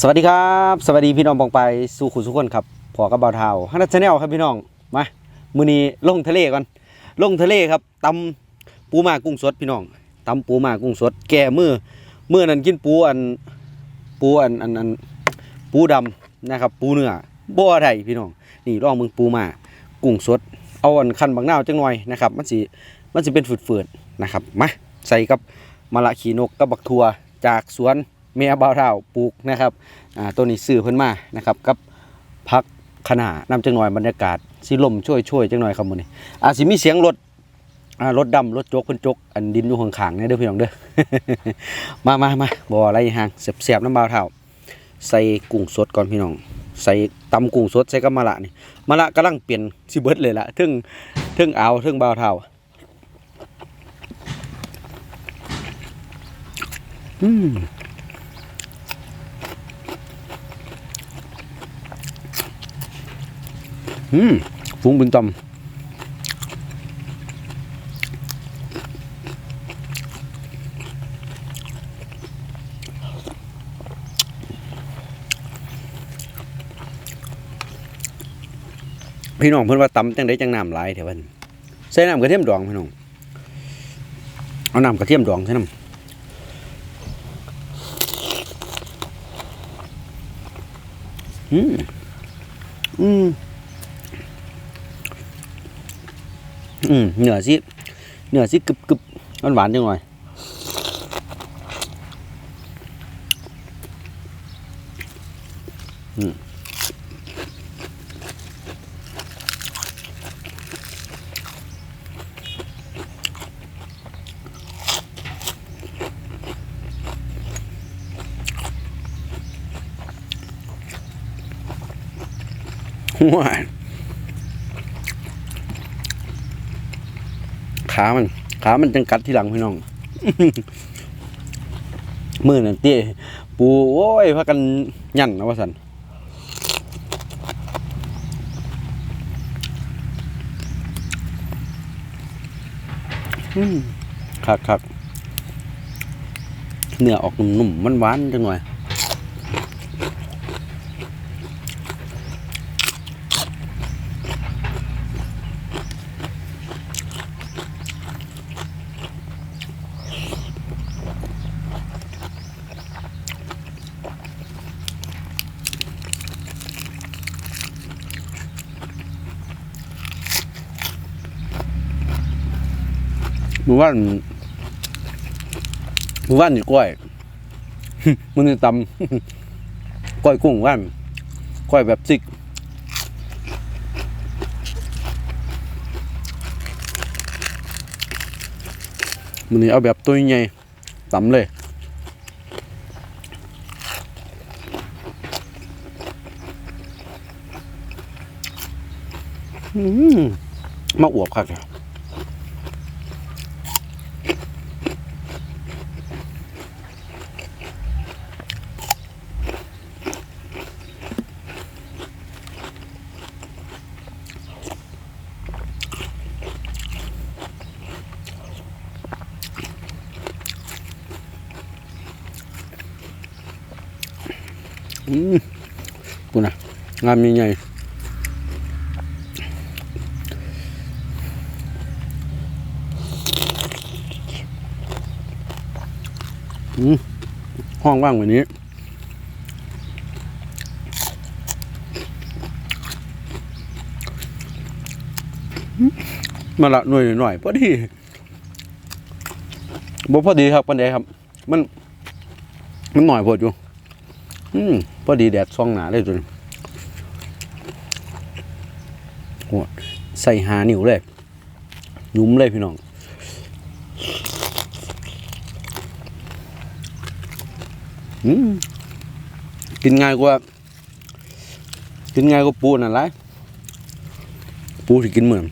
สวัสดีครับ สวัสดีพี่น้องบองไปสู่ขุนสุขคนครับพอกับเบาเทาฮันนัชาแนลครับพี่น้องมามือนี้ลงทะเลก่อนลงทะเลครับตำปูมากุ้งสดพี่น้องตำปูมากุ้งสด แก่มือมือนั้นกินปูอันปูอันอันอันปูดำนะครับ ปูเนื้อบ่อไรพี่น้องนี่ลองมึงปูมากุ้งสด เอาอันคันบางหน้าจังหน่อยนะครับ มันสิมันสิเป็นฝืดๆนะครับมาใส่กับมะละขีนกกับบักทัวจากสวน เมียบ่าวเท่าปลูกนะครับอ่าตัวนี้ซื้อเพิ่นมานะครับกับพักขนาดนำจังหน่อยบรรยากาศสิลมช่วยช่วยจังหน่อยครับมื้อนี้อาจสิมีเสียงรถอ่ารถดำรถโจกเพิ่นจกอันดินอยู่ข้างๆเนี่ยเด้อพี่น้องเด้อมามามาบ่อะไรห่างเสียบๆน้ำบาวเท่าใส่กุ้งสดก่อนพี่น้อง ใส่ตำกุ้งสดใส่กับมะละนี่มะละกำลังเปลี่ยนสิเบิดเลยละถึงถึงเอาถึงบาวเท่าอืม อืมฟุ้งบึงตำพี่น้องเพิ่นว่าตำจังได้จังน้ำหลายเถอะเพิ่นใส่น้ำกระเทียมดองพี่น้องเอาน้ำกระเทียมดองใส่น้ำอืมอืม อืมเนื้อสิเนื้อสิกรึบกรึบหวานหวานๆจังหน่อยอืมว้า ขามัน ขามันจังกัดที่หลังพี่น้องมือนั่นเตี้ยปูโอ้ยพากันยั่นนะว่าสันคักคักเนื้อออกนุ่มๆมันหวานจังหน่อย หมู่บ้านหมู่บ้านอยู่กล้วยมันจะตำกล้วยกุ้งว่านกล้วยแบบซิกมันนี้เอาแบบตัวใหญ่ตำเลยอืมมาอวบครับ อืมปุ่นนะ งามยังไงอืมห้องว่างแบบนี้ มาละหน่วยหน่อยพอดีบ่พอดีครับปันใดครับ มัน มันหน่อยพอดอยู่ อืมพอดีแดดส่องหนาเลยจนโห ใส่หานิ้วเลยยุ้มเลยพี่น้องอืมกินง่ายกว่า กินง่ายกว่าปูนั่นแหละปูที่กินเหมือน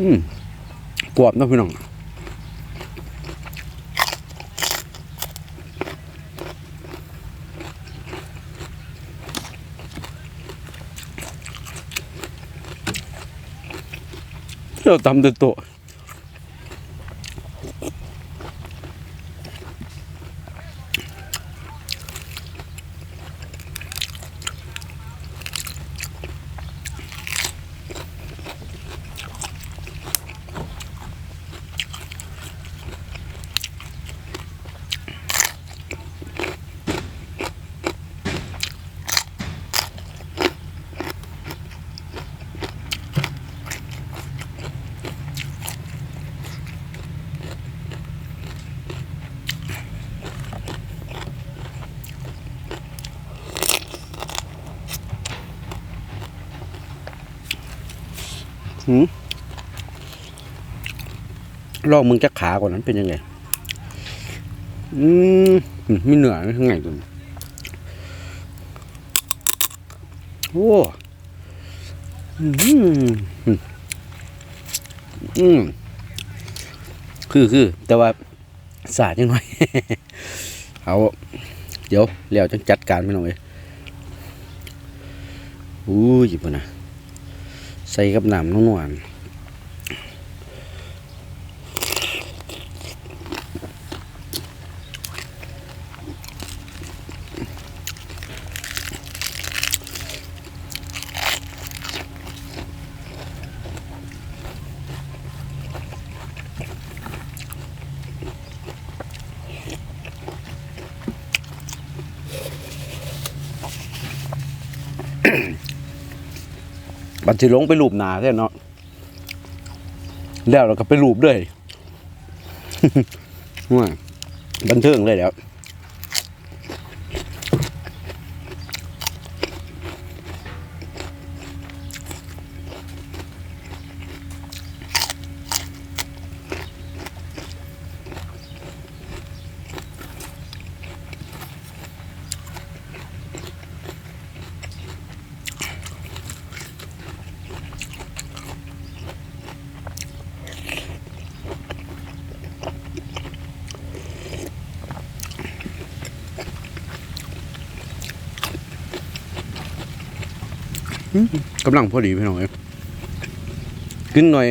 อืมกรอบนะพี่น้องเราทำแต่โหืมลองมึงจะขากว่านั้นเป็นยังไง อืมมีเหนื่อข้างในตัวนี้โอ้อืมอืมคือคือ แต่ว่าสาดยังไงเอา เดี๋ยวเลี้ยวจังจัดการไม่หน่อยอู้ยปุ่นนะ ใส่กับน้ำนุ่นหวาน บัดสิลงไปรูปหนาแท้เนาะแล้วเราก็ไปรูปด้วยว่าบันเทิงเลยแล้ว กำลังพอดีพี่น้องเอกินหน่อย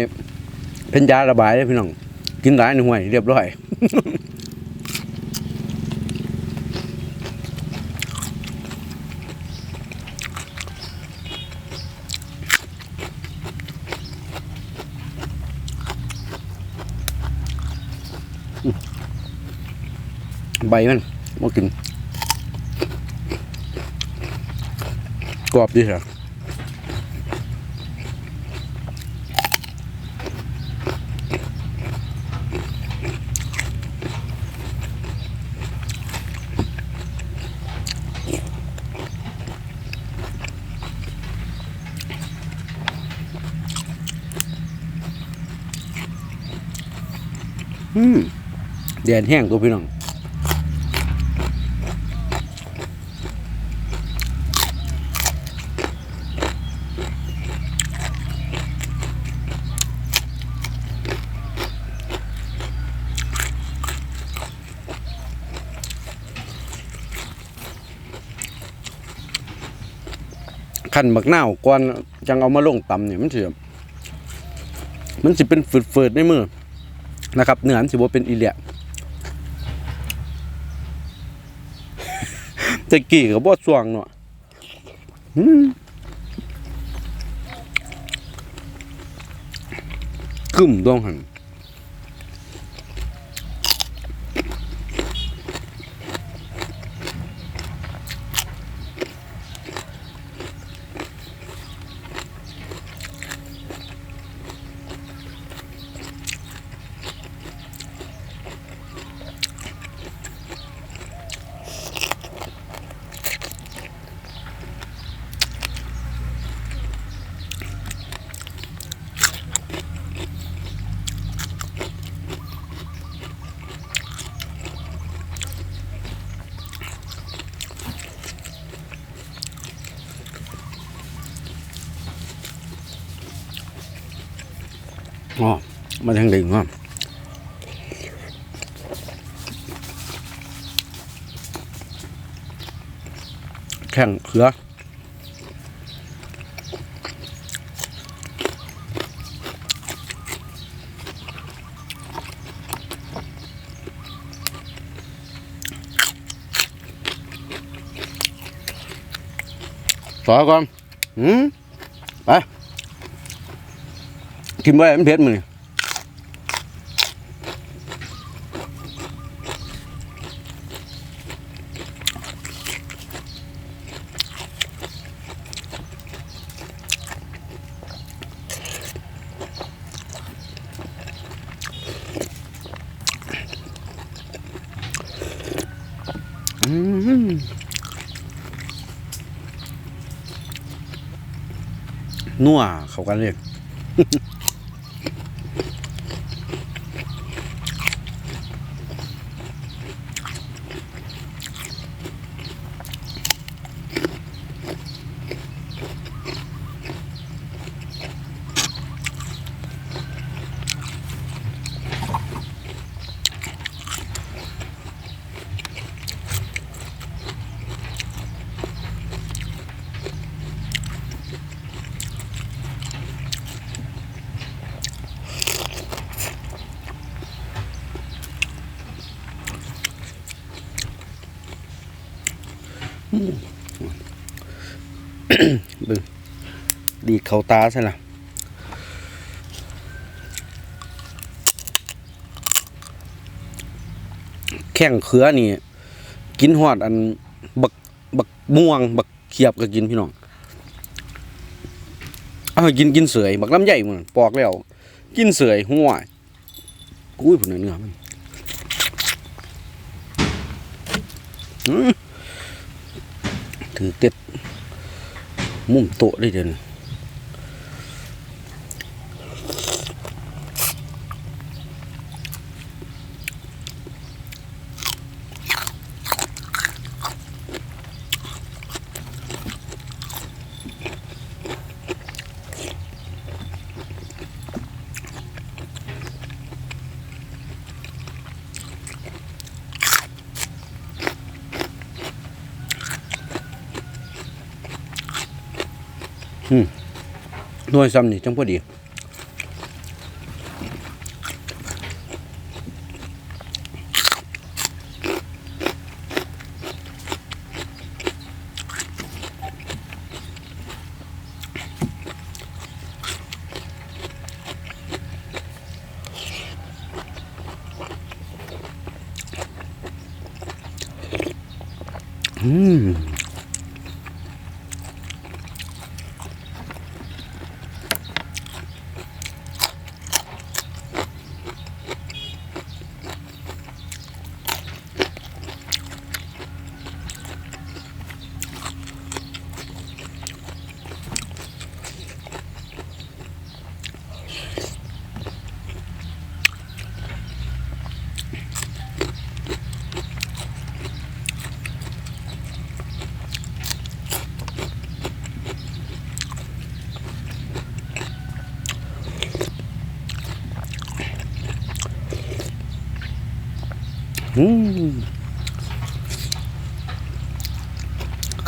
เป็นยาระบายเลยพี่น้อง กินหลายในห่วยเรียบร้อยใบมันมากินกรอบดีเหรอ อืม แดดแห้งตัวพี่น้องขันบักหน้าวก่อนจังเอามาลงตำเนี่ยมันสิมันสิเป็นฝืดๆในมือนะครับเนื้อมันสิบ่เป็นอีเลีย ตะกี้ก็บ่สว่างเนาะอืมกึ่มดองหัน อ๋อมาทางดิ่งว่าแข่งเขือต่อก่อนอืมไป กินไปมันเผ็ดมือนี่อืมนัวเข้ากันเลย บึงดีเขาตาใช่ละแข้งเขือนี่ กินหอดอันบักบักม่วง บักเขียบก็กินพี่น้องเอากินกินเสยบักลำใหญ่มันปอกแล้ว กินเสยหัวอุ้ยผุนเนื้อมันอื้อ ถือเต็ดมุมโต๊ะได้เดี๋ยวนี้ หน่วยซ้ำนี่จังพอดี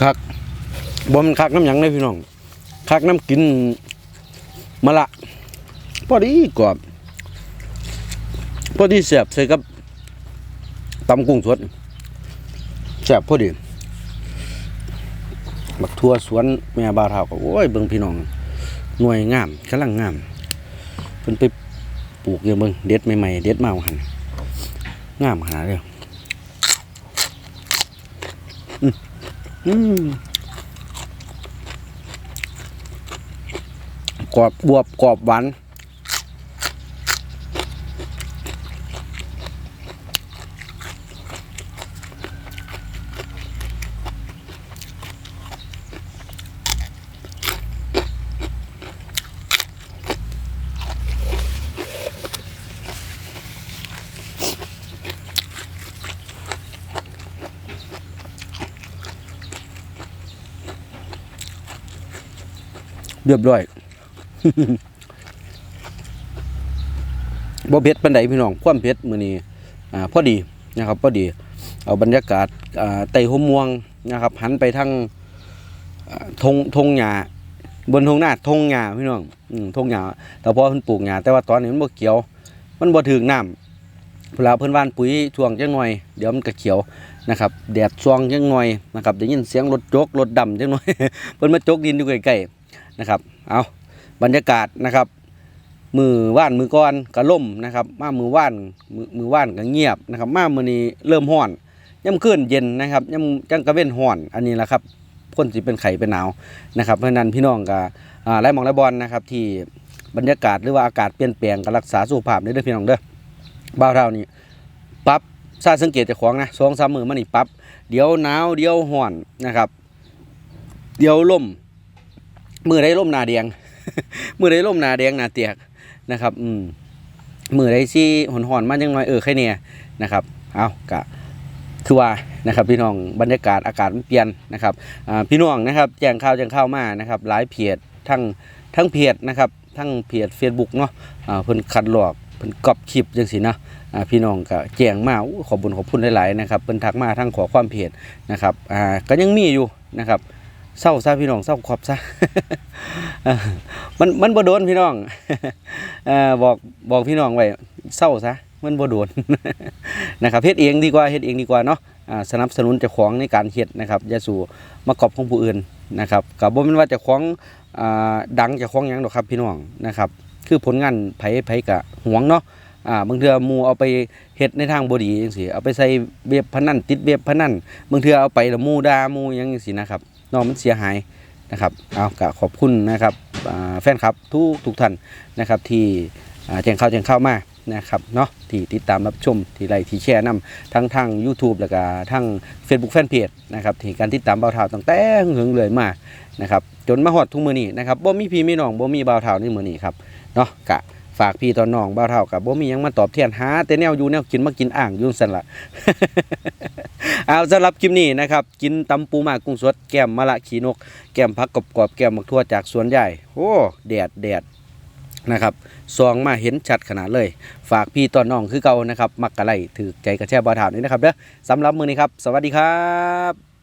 คักบ่มันคักน้ำหยังเลยพี่น้องคักน้ำกินมะละพอดีกรอบพอดีแสบใส่กับตำกุ้งสดแสบพอดีบักทั่วสวนแม่บาเท่าก็โอ้ยเบิ่งพี่น้องหน่วยงามกำลังงามเพิ่นไปปลูกอยู่เบิ่งเด็ดใหม่ๆเด็ดมาเอาหั่น งามขนาดเลยกรอบบวบกรอบหวาน เรียบร้อยบ่เผ็ดปานใดพี่น้องความเผ็ดมื้อนี้อ่าพอดีนะครับพอดี เอาบรรยากาศอ่าไต่หัวม่วงนะครับหันไปทางทงทงหญ้าบนทงหน้าทงหญ้าพี่น้องอืมทงหญ้าแต่พอเพิ่นปลูกหญ้าแต่ว่าตอนนี้มันบ่เขียว มันบ่ถึงน้ำเวลาเพิ่นว่านปุ๋ยช่วงจังหน่อย เดี๋ยวมันก็เขียวนะครับแดดช่วงจังหน่อยนะครับได้ยินเสียงรถจกรถดำจังหน่อยเพิ่นมาจกดินอยู่ใกล้ๆ นะครับ เอาบรรยากาศนะครับ มือว่านมือก้อนก็ล่มนะครับ มามือว่านมือมือว่านก็เงียบนะครับ มามือนี้เริ่มห้อนย่ำคืนเย็นนะครับย่ำจังกระเว้นห้อน อันนี้แหละครับคนสิเป็นไข่เป็นหนาวนะครับเพราะนั้นพี่น้องก็อ่าไล่หมองไล่บอลนะครับ ที่บรรยากาศหรือว่าอากาศเปลี่ยนแปลงก็รักษาสุขภาพเด้อพี่น้องเด้อบ้าเท่านี้ปรับซาสังเกตจากของนะสองสามมือมานี่ปรับเดี๋ยวหนาวเดี๋ยวห้อนนะครับ เดี๋ยวล่ม มือได้ล่มนาแดง มือได้ล่มนาแดงนาเตียกนะครับ อืมมือได้ซี่หอนหอนมาจังน้อยเออแค่เนี่ยนะครับ เอากะคือว่านะครับพี่น้องบรรยากาศอากาศมันเปลี่ยนนะครับพี่น้องนะครับแจ้งข่าวแจ้งข่าวมานะครับหลายเพจทั้งทั้งเพจนะครับทั้งเพจ Facebook เนาะอ่าเพิ่นคัดลอกเพิ่นกอปคลิปจังซี่นะพี่น้องก็แจ้งมาขอบุญขอบคุณหลายๆนะครับเพิ่นทักมาทั้งขอความเพจนะครับอ่าก็ยังมีอยู่นะครับ เศร้าซะพี่น้องเศร้าขอบซะมันมันบ่โดนพี่น้องอ่อบอกบอกพี่น้องไว้เศร้าซะมันบ่โดนนะครับเฮ็ดเองดีกว่าเฮ็ดเองดีกว่าเนาะอ่าสนับสนุนเจ้าของในการเฮ็ดนะครับอย่าสู่มากอบของผู้อื่นนะครับก็บ่แม่นว่าเจ้าของอ่าดังเจ้าของหยังดอกครับพี่น้องนะครับ คือผลงานไผไผก็หวงเนาะอ่าบางเทือมูเอาไปเฮ็ดในทางบ่ดีจังซี่เอาไปใส่เว็บพนันติดเว็บพนันบางเทือเอาไปแล้วมูดามูหยังจังซี่นะครับ นาะมันเสียหายนะครับเอาก็ขอบคุณนะครับแฟนคลับทุกทุกท่านนะครับที่แจ้งข่าวแจ้งข่าวมานะครับเนาะที่ติดตามรับชมที่ไลค์ที่แชร์นํทั้งทาง YouTube แล้วก็ทาง Facebook Fanpage นะครับที่การติดตามเบาเท่าตั้งแต่หึงเลยมานะครับจนมาฮอดทุกมือนี้นะครับบ่มีพี่มีน้องบ่มีเบาเท่าในมือนี้ครับเนาะกะ ฝากพี่ตอนน้องเบาเท่ากับบ่มียังมาตอบแทนหาแต่แนวอยู่แนวกินมากินอ่างยู่งสันละเอาสำหรับคลิปนี้นะครับ กินตำปูหมากกุ้งสดแก้มมะละขีนก แก้มผักกรอบๆแก้มหมักทั่วจากสวนใหญ่โอ้แดดแดดนะครับซองมาเห็นชัดขนาดเลย ฝากพี่ตอนน้องคือเก่านะครับ มักกะไลถือใจกระแช่บอถามนี้นะครับเด้อสำหรับมือนี้ครับ สวัสดีครับ